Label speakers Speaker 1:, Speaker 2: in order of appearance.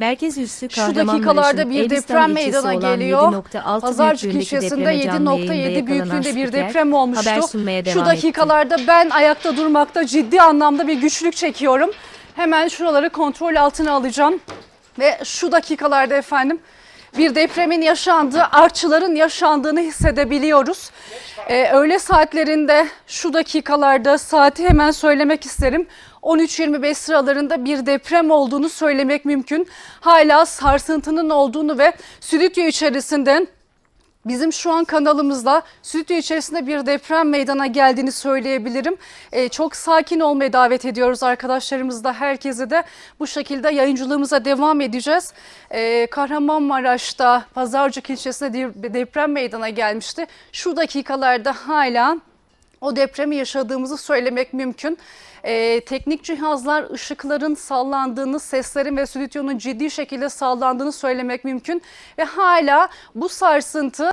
Speaker 1: Merkez üssü
Speaker 2: Şu dakikalarda bir deprem meydana geliyor.
Speaker 1: 7.6
Speaker 2: Pazarcık
Speaker 1: büyüklüğündeki
Speaker 2: ilçesinde
Speaker 1: depreme canlı
Speaker 2: 7.7
Speaker 1: yayında
Speaker 2: büyüklüğünde bir deprem olmuştu. Şu dakikalarda ben ayakta durmakta ciddi anlamda bir güçlük çekiyorum. Hemen şuraları kontrol altına alacağım. Ve şu dakikalarda efendim bir depremin yaşandığı, artçıların yaşandığını hissedebiliyoruz. Ee, öğle saatlerinde şu dakikalarda saati hemen söylemek isterim. 13.25 sıralarında bir deprem olduğunu söylemek mümkün. Hala sarsıntının olduğunu ve stüdyo içerisinde Bizim şu an kanalımızda stüdyo içerisinde bir deprem meydana geldiğini söyleyebilirim. Ee, çok sakin olmaya davet ediyoruz arkadaşlarımız da herkese de bu şekilde yayıncılığımıza devam edeceğiz. Ee, Kahramanmaraş'ta Pazarcık ilçesinde deprem meydana gelmişti. Şu dakikalarda hala o depremi yaşadığımızı söylemek mümkün. Ee, teknik cihazlar ışıkların sallandığını, seslerin ve stüdyonun ciddi şekilde sallandığını söylemek mümkün. Ve hala bu sarsıntı